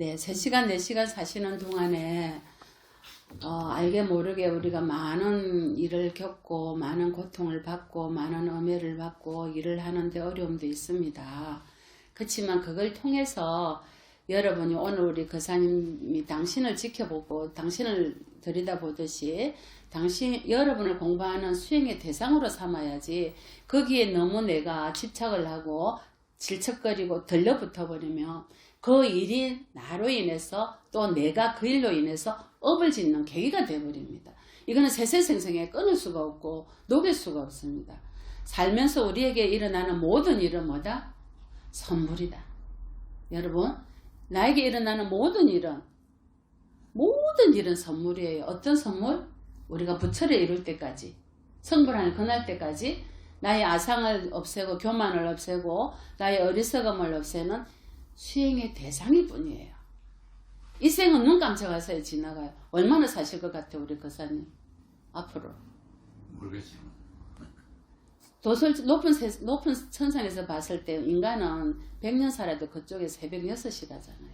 네, 3시간, 4시간 사시는 동안에 어, 알게 모르게 우리가 많은 일을 겪고 많은 고통을 받고 많은 엄해를 받고 일을 하는데 어려움도 있습니다. 그렇지만 그걸 통해서 여러분이 오늘 우리 거사님이 당신을 지켜보고 당신을 들여다보듯이 당신 여러분을 공부하는 수행의 대상으로 삼아야지 거기에 너무 내가 집착을 하고 질척거리고 들러붙어 버리면 그 일이 나로 인해서 또 내가 그 일로 인해서 업을 짓는 계기가 되어버립니다. 이거는 세세생생에 끊을 수가 없고 녹일 수가 없습니다. 살면서 우리에게 일어나는 모든 일은 뭐다? 선물이다. 여러분, 나에게 일어나는 모든 일은 모든 일은 선물이에요. 어떤 선물? 우리가 부처를 이룰 때까지 성불하는 그날 때까지 나의 아상을 없애고 교만을 없애고 나의 어리석음을 없애는 수행의 대상일 뿐이에요. 이 생은 눈 깜짝하사에 지나가요. 얼마나 사실 것 같아 우리 거사님 앞으로 모르겠어요. 도설 높은 세- 높은 천상에서 봤을 때 인간은 100년 살아도 그쪽에 새벽 6시 가잖아요.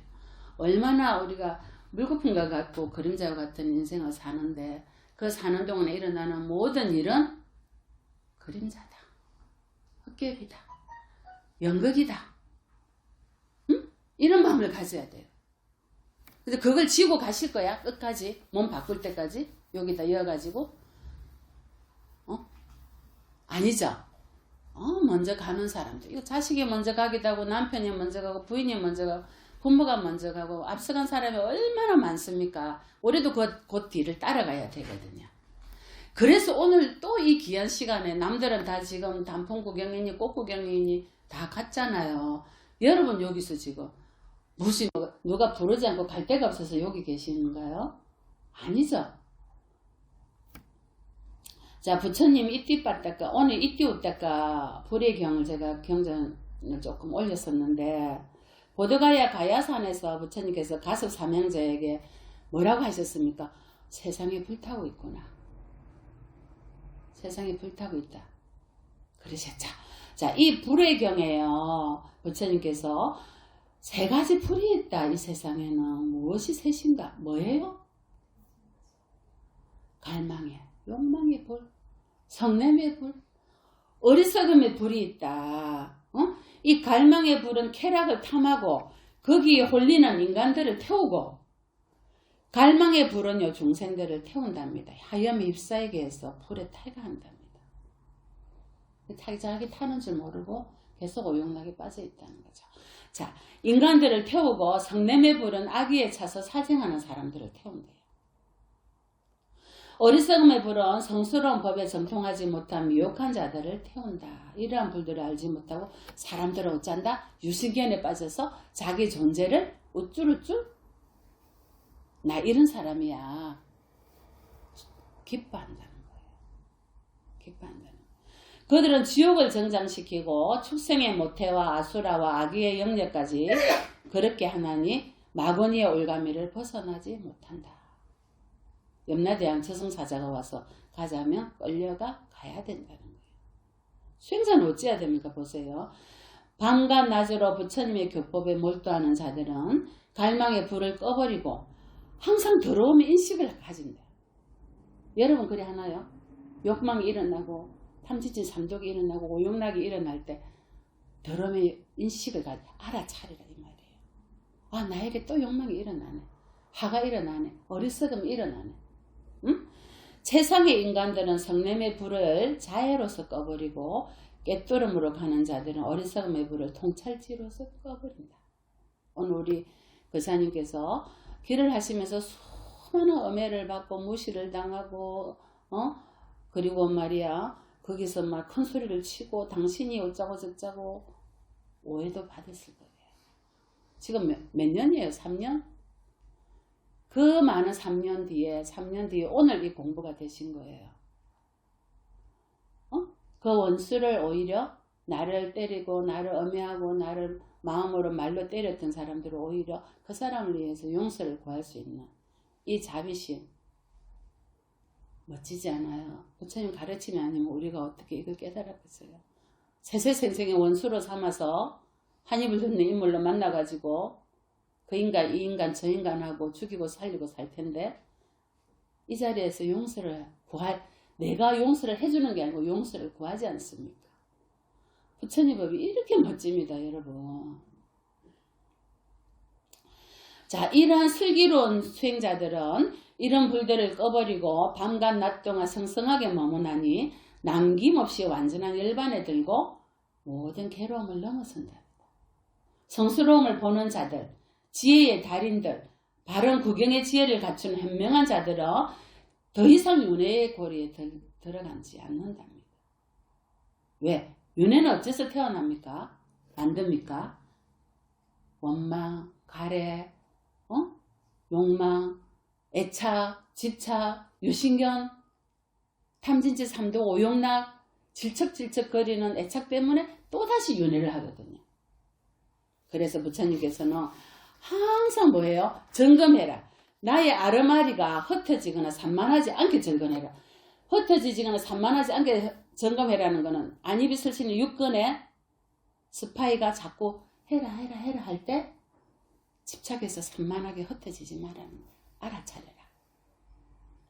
얼마나 우리가 물거품과 같고 그림자와 같은 인생을 사는데 그 사는 동안에 일어나는 모든 일은 그림자다. 헛개비다. 연극이다. 응? 이런 마음을 가져야 돼요. 그래서 그걸 지고 가실 거야. 끝까지. 몸 바꿀 때까지. 여기다 이어가지고. 어? 아니죠. 어, 먼저 가는 사람들. 이거 자식이 먼저 가기도 하고, 남편이 먼저 가고, 부인이 먼저 가고, 부모가 먼저 가고, 앞서간 사람이 얼마나 많습니까? 우리도 곧, 곧 뒤를 따라가야 되거든요. 그래서 오늘 또 이 귀한 시간에 남들은 다 지금 단풍 구경이니 꽃 구경이니 다 갔잖아요. 여러분 여기서 지금 무슨 누가 부르지 않고 갈 데가 없어서 여기 계시는가요? 아니죠. 자, 부처님 이띠 빠따까 오늘 이띠 웃다까 불의 경을 제가 경전을 조금 올렸었는데 보드가야 가야산에서 부처님께서 가섭 삼형제에게 뭐라고 하셨습니까? 세상에 불타고 있구나. 세상에 불타고 있다. 그러셨죠. 자, 이 불의 경에요. 부처님께서 세 가지 불이 있다. 이 세상에는 무엇이 셋인가? 뭐예요? 갈망의, 욕망의 불, 성냄의 불, 어리석음의 불이 있다. 어? 이 갈망의 불은 쾌락을 탐하고 거기에 홀리는 인간들을 태우고 갈망의 불은요 중생들을 태운답니다. 하염이 휩싸이게 해서 불에 탈가한답니다. 자기 자기 타는 줄 모르고 계속 오용락에 빠져 있다는 거죠. 자, 인간들을 태우고 성냄의 불은 악의에 차서 사쟁하는 사람들을 태운대요. 어리석음의 불은 성스러운 법에 정통하지 못한 미혹한 자들을 태운다. 이러한 불들을 알지 못하고 사람들은 어쩐다? 유신견에 빠져서 자기 존재를 우쭐우쭐 나 이런 사람이야. 기뻐한다는 거예요. 기뻐한다는 거예요. 그들은 지옥을 정장시키고 축생의 모태와 아수라와 아기의 영역까지 그렇게 하나니 마고니의 올가미를 벗어나지 못한다. 염라대왕 저승사자가 와서 가자면 끌려가 가야 된다는 거예요. 수행자는 어찌해야 됩니까? 보세요. 밤과 낮으로 부처님의 교법에 몰두하는 자들은 갈망의 불을 꺼버리고 항상 더러움의 인식을 가진다. 여러분 그래 하나요? 욕망이 일어나고 탐지진 삼독이 일어나고 오용락이 일어날 때 더러움의 인식을 가 알아차리라 이 말이에요. 아 나에게 또 욕망이 일어나네. 화가 일어나네. 어리석음이 일어나네. 응? 세상의 인간들은 성냄의 불을 자해로서 꺼버리고 깨뚫음으로 가는 자들은 어리석음의 불을 통찰지로서 꺼버린다. 오늘 우리 거사님께서 길을 하시면서 수많은 엄해를 받고 무시를 당하고 어 그리고 말이야 거기서 막 큰 소리를 치고 당신이 어쩌고 저쩌고 오해도 받았을 거예요. 지금 몇, 몇 년이에요? 3년? 그 많은 3년 뒤에 3년 뒤에 오늘 이 공부가 되신 거예요. 어? 그 원수를 오히려 나를 때리고 나를 엄해하고 나를 마음으로 말로 때렸던 사람들을 오히려 그 사람을 위해서 용서를 구할 수 있는 이 자비심 멋지지 않아요? 부처님 가르침이 아니면 우리가 어떻게 이걸 깨달았겠어요? 세세생생의 원수로 삼아서 한 입을 듣는 인물로 만나가지고 그 인간, 이 인간, 저 인간하고 죽이고 살리고 살 텐데, 이 자리에서 용서를 구할, 내가 용서를 해주는 게 아니고 용서를 구하지 않습니까? 부처님 법이 이렇게 멋집니다, 여러분. 자, 이러한 슬기로운 수행자들은 이런 불들을 꺼버리고 밤과 낮 동안 성성하게 머무나니 남김없이 완전한 열반에 들고 모든 괴로움을 넘어선다. 성스러움을 보는 자들, 지혜의 달인들, 바른 구경의 지혜를 갖춘 현명한 자들은 더 이상 윤회의 고리에 들, 들어가지 않는답니다. 왜? 윤회는 어째서 태어납니까? 만듭니까? 원망, 가래, 어? 욕망, 애착, 집착, 유신견, 탐진치 삼도 오용락, 질척질척거리는 애착 때문에 또다시 윤회를 하거든요. 그래서 부처님께서는 항상 뭐예요? 점검해라. 나의 아르마리가 흩어지거나 산만하지 않게 점검해라. 흩어지거나 산만하지 않게 점검해라는 거는 안입이 설치는 육건에 스파이가 자꾸 해라 해라 해라 할 때 집착해서 산만하게 흩어지지 말라는 거예요. 알아차려라.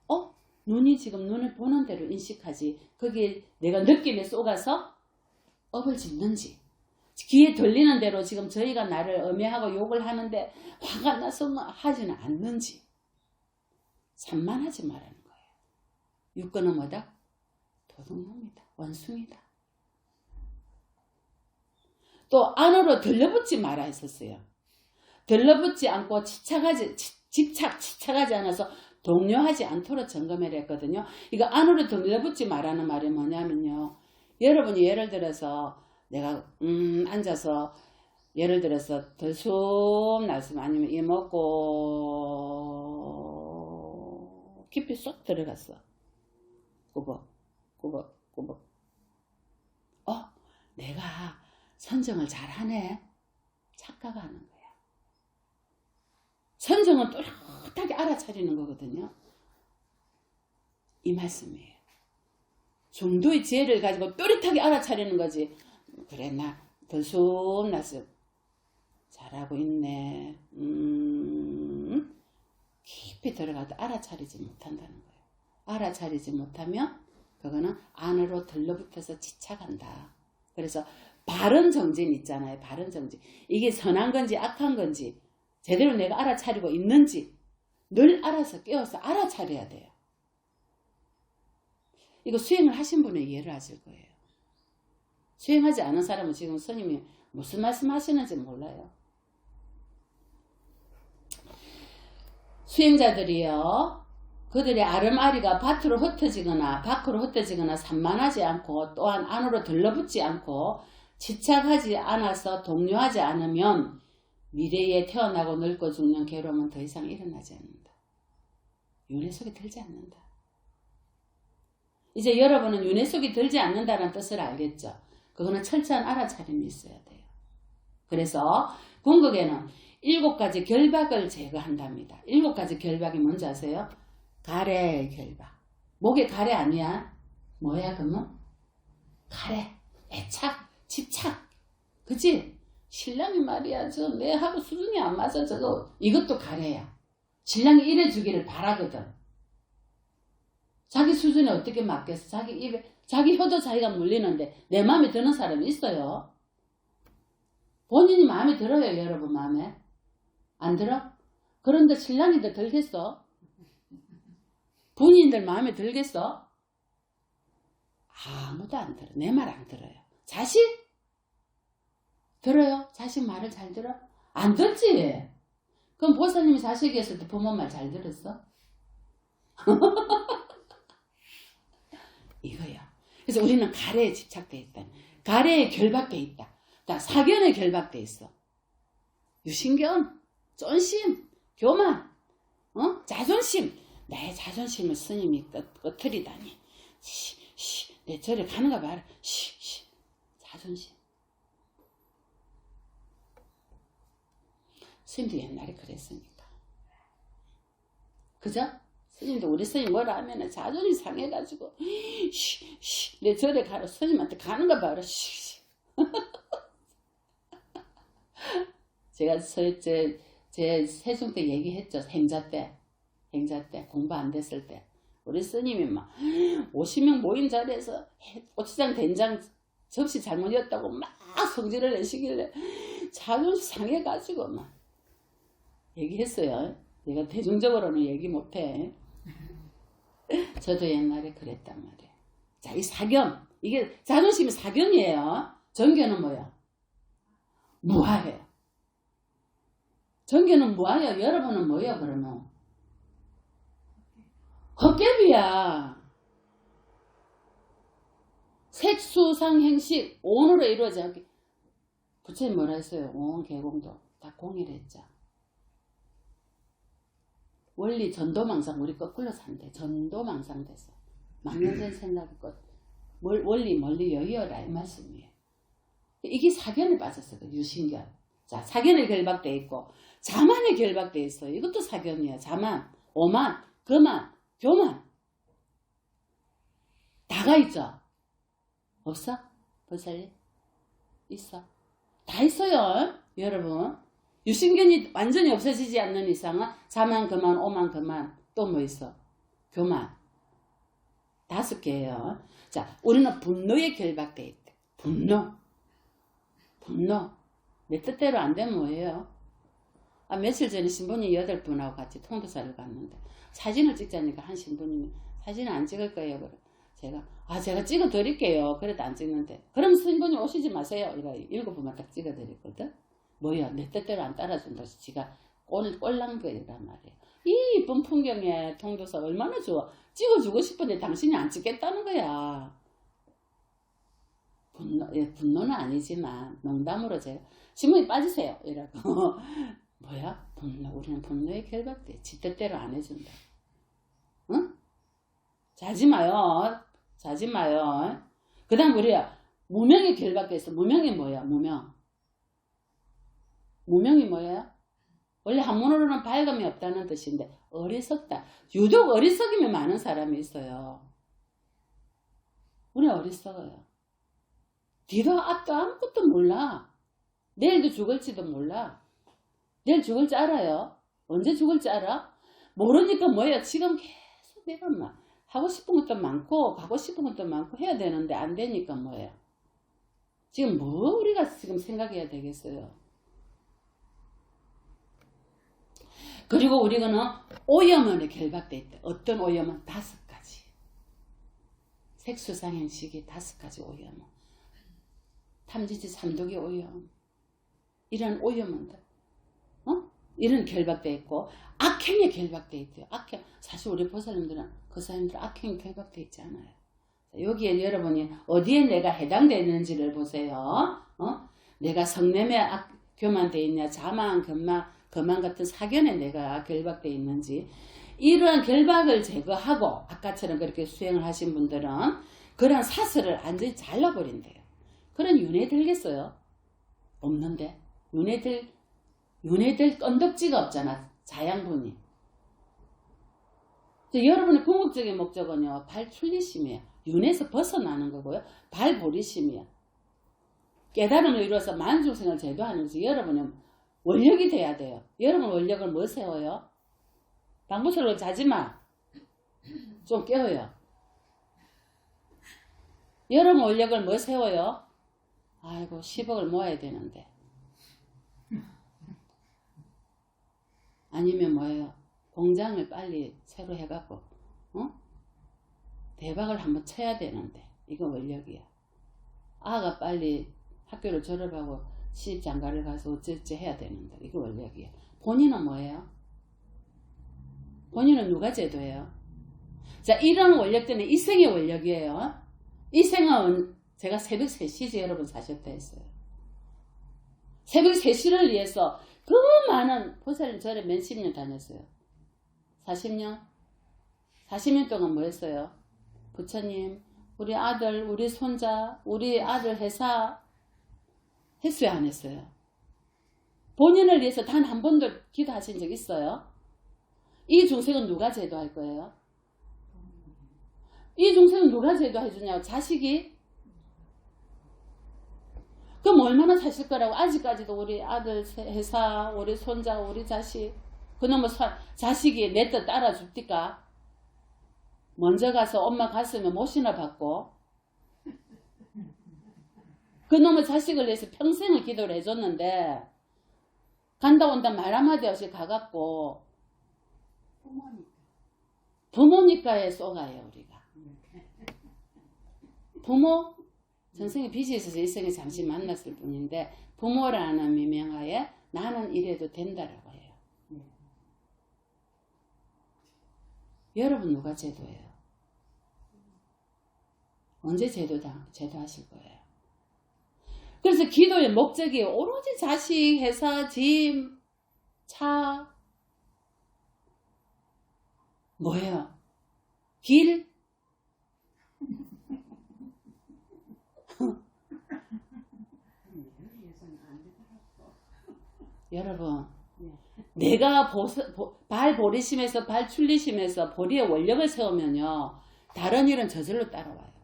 어? 눈이 지금 눈을 보는 대로 인식하지. 거기에 내가 느낌에 쏘가서 업을 짓는지. 귀에 들리는 대로 지금 저희가 나를 엄해하고 욕을 하는데 화가 나서 뭐 하지는 않는지. 산만하지 말라는 거예요. 육건은 뭐다? 도둑놈이다. 원숭이다. 또 안으로 들러붙지 말아 했었어요. 들러붙지 않고 집착하지, 집착, 집착하지 않아서 동요하지 않도록 점검을 했거든요. 이거 안으로 들러붙지 말라는 말이 뭐냐면요. 여러분이 예를 들어서 내가 음 앉아서 예를 들어서 들숨 날숨 아니면 이 먹고 깊이 쏙 들어갔어. 꾸벅 꾸벅 꾸벅 어 내가 선정을 잘하네 착각하는 거야. 선정은 또렷하게 알아차리는 거거든요. 이 말씀이에요. 정도의 지혜를 가지고 또렷하게 알아차리는 거지. 그래 나 들숨 났음 잘하고 있네. 음 깊이 들어가도 알아차리지 못한다는 거예요. 알아차리지 못하면 그거는 안으로 들러붙어서 지착한다. 그래서 바른 정진 있잖아요. 바른 정진. 이게 선한 건지 악한 건지 제대로 내가 알아차리고 있는지 늘 알아서 깨워서 알아차려야 돼요. 이거 수행을 하신 분은 이해를 하실 거예요. 수행하지 않은 사람은 지금 스님이 무슨 말씀 하시는지 몰라요. 수행자들이요. 그들의 아름아리가 밭으로 흩어지거나 밖으로 흩어지거나 산만하지 않고 또한 안으로 들러붙지 않고 집착하지 않아서 동요하지 않으면 미래에 태어나고 늙고 죽는 괴로움은 더 이상 일어나지 않는다. 윤회 속에 들지 않는다. 이제 여러분은 윤회 속에 들지 않는다는 뜻을 알겠죠? 그거는 철저한 알아차림이 있어야 돼요. 그래서 궁극에는 일곱 가지 결박을 제거한답니다. 일곱 가지 결박이 뭔지 아세요? 가래 결박. 목에 가래 아니야? 뭐야 그러면? 가래, 애착, 집착. 그치? 신랑이 말이야 저 내하고 수준이 안 맞아 저거 이것도 가래야. 신랑이 이래 주기를 바라거든. 자기 수준에 어떻게 맞겠어? 자기 입에 자기 혀도 자기가 물리는데 내 마음에 드는 사람이 있어요. 본인이 마음에 들어요, 여러분 마음에. 안 들어? 그런데 신랑이들 들겠어? 본인들 마음에 들겠어? 아무도 안 들어. 내 말 안 들어요. 자식? 들어요? 자식 말을 잘 들어? 안 듣지? 그럼 보사님이 자식이 있을 때 부모 말 잘 들었어? 이거야. 그래서 우리는 가래에 집착돼 있다. 가래에 결박돼 있다. 자, 사견에 결박돼 있어. 유신견, 쫀심, 교만, 어? 자존심. 나의 자존심을 스님이 끄, 트리다니 시, 시, 내 절에 가는가 봐라. 시, 시. 자존심. 스님도 옛날에 그랬으니까. 그죠? 스님도 우리 스님 뭐라 하면은 자존심 상해가지고 쉬, 쉬, 내 절에 가라 스님한테 가는 거 봐라 쉬, 쉬. 제가 서, 저, 제 세종 때 얘기했죠. 행자 때. 행자 때. 공부 안 됐을 때. 우리 스님이 막 50명 모인 자리에서 고추장 된장 접시 잘못이었다고 막 성질을 내시길래 자존심 상해가지고 막 얘기했어요. 내가 대중적으로는 얘기 못해. 저도 옛날에 그랬단 말이에요. 자, 이 사견. 이게 자존심이 사견이에요. 정견은 뭐야? 무아해요. 정견은 무아예요. 여러분은 뭐예요, 그러면? 헛개비야. 색수상행식 온으로 이루어져. 부처님 뭐라 했어요? 온 개공도 다 공일했죠. 원리 전도망상 우리 거꾸로 산대. 전도망상 됐어. 망년전 생각이 것. 멀- 원리 멀리 여의어라 이 말씀이에요. 이게 사견에 빠졌어요. 그 유신견. 자, 사견에 결박돼 있고 자만에 결박돼 있어요. 이것도 사견이야. 자만, 오만, 거만, 교만. 다가 있죠. 없어? 보살님? 있어. 다 있어요. 여러분. 유신견이 완전히 없어지지 않는 이상은 자만, 그만, 오만, 그만. 또 뭐 있어? 교만. 다섯 개예요. 자, 우리는 분노에 결박돼 있대. 분노. 분노. 내 뜻대로 안 되면 뭐예요? 아, 며칠 전에 신부님 여덟 분하고 같이 통도사를 갔는데 사진을 찍자니까 한 신부님이 사진을 안 찍을 거예요. 그래. 제가 아 제가 찍어 드릴게요. 그래도 안 찍는데 그럼 신부님 오시지 마세요. 이래 일곱 분만 딱 찍어 드렸거든. 뭐야 내 뜻대로 안 따라준다. 지가 꼴 꼴난 거란 말이에요. 이 이쁜 풍경에 통도사 얼마나 좋아. 찍어주고 싶은데 당신이 안 찍겠다는 거야. 분노, 예, 분노는 아니지만 농담으로 제가 신문이 빠지세요 이라고 뭐야 분노 우리는 분노에 결박돼 지 뜻대로 안 해준다 응? 자지 마요 자지 마요 그 다음 우리야 무명에 결박돼 있어 무명이 뭐야 무명 무명이 뭐예요? 원래 한문으로는 밝음이 없다는 뜻인데 어리석다 유독 어리석이면 많은 사람이 있어요 우리 어리석어요 뒤도 앞도 아무것도 몰라. 내일도 죽을지도 몰라. 내일 죽을지 알아요. 언제 죽을지 알아? 모르니까 뭐야. 지금 계속 내가 막 하고 싶은 것도 많고 가고 싶은 것도 많고 해야 되는데 안 되니까 뭐예요. 지금 뭐 우리가 지금 생각해야 되겠어요. 그리고 우리는 오염원에 결박돼 있다. 어떤 오염원? 다섯 가지. 색수상 행식이 다섯 가지 오염원. 탐지지 삼독의 오염 이런 오염은들 어? 이런 결박돼 있고 악행에 결박돼 있대요 악행 사실 우리 보살님들은 그 사람들 악행에 결박돼 있지 않아요 여기에 여러분이 어디에 내가 해당되는지를 보세요 어? 내가 성냄에 악, 교만돼 있냐 자만 금만 거만 같은 사견에 내가 결박돼 있는지 이러한 결박을 제거하고 아까처럼 그렇게 수행을 하신 분들은 그런 사슬을 완전히 잘라버린대요 그런 윤회 들겠어요? 없는데. 윤회 들, 윤회 들 건덕지가 없잖아. 자양분이. 여러분의 궁극적인 목적은요. 발 출리심이에요. 윤회에서 벗어나는 거고요. 발 보리심이에요. 깨달음을 이루어서 만중생을 제도하는 것이 여러분은 원력이 돼야 돼요. 여러분 원력을 뭐 세워요? 방구설로 자지 마. 좀 깨워요. 여러분 원력을 뭐 세워요? 아이고 10억을 모아야 되는데 아니면 뭐예요 공장을 빨리 새로 해갖고 어? 대박을 한번 쳐야 되는데 이거 원력이야 아가 빨리 학교를 졸업하고 시집 장가를 가서 어쩌지 해야 되는데 이거 원력이야 본인은 뭐예요 본인은 누가 제도예요 자 이런 원력 때문에 이 생의 원력이에요 이 생은 제가 새벽 3시에 여러분 사셨다 했어요. 새벽 3시를 위해서 그 많은 보살님 절에 몇십 년 다녔어요. 40년? 40년 동안 뭐 했어요? 부처님, 우리 아들, 우리 손자, 우리 아들 회사 했어요? 안 했어요? 본인을 위해서 단 한 번도 기도하신 적 있어요? 이 중생은 누가 제도할 거예요? 이 중생은 누가 제도해 주냐고 자식이 그럼 얼마나 사실 거라고 아직까지도 우리 아들 세- 회사 우리 손자 우리 자식 그놈의 사- 자식이 내 뜻 따라줍니까? 먼저 가서 엄마 가슴에 못이나 받고 그놈의 자식을 위해서 평생을 기도를 해줬는데 간다 온다 말 한마디 없이 가갖고 부모니까. 부모니까에 쏘가요 우리가 부모 전생에 빚이 있어서 이 생에 잠시 만났을 뿐인데 부모라는 미명하에 나는 이래도 된다라고 해요 여러분 누가 제도예요? 언제 제도당 제도하실 거예요? 그래서 기도의 목적이 오로지 자식, 회사, 집, 차 뭐예요? 길? 여러분 네. 내가 보스- 보- 발 보리심에서 발 출리심에서 보리의 원력을 세우면요 다른 일은 저절로 따라와요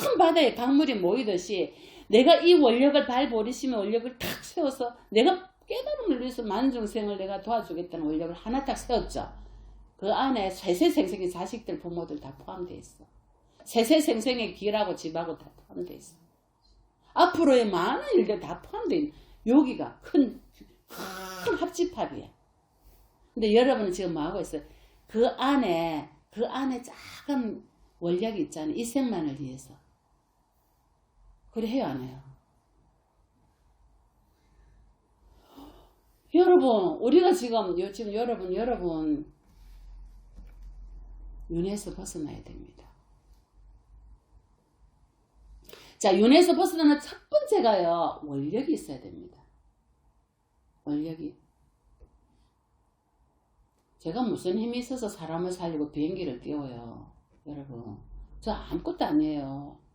큰 바다에 강물이 모이듯이 내가 이 원력을 발 보리심의 원력을 탁 세워서 내가 깨달음을 위해서 많은 중생을 내가 도와주겠다는 원력을 하나 딱 세웠죠 그 안에 세세생생의 자식들 부모들 다 포함되어 있어 세세생생의 길하고 집하고 다 포함되어 있어 앞으로의 많은 일들 다 포함되어 있는 여기가 큰, 큰 합집합이야. 근데 여러분은 지금 뭐 하고 있어요? 그 안에, 그 안에 작은 원력이 있잖아요. 이 생만을 위해서. 그래 해요, 안 해요? 여러분, 우리가 지금, 요- 지금 여러분, 여러분, 윤회에서 벗어나야 됩니다. 자, 윤회에서 벗어나는 첫 번째가요, 원력이 있어야 됩니다. 원력이. 제가 무슨 힘이 있어서 사람을 살리고 비행기를 띄워요. 여러분. 저 아무것도 아니에요.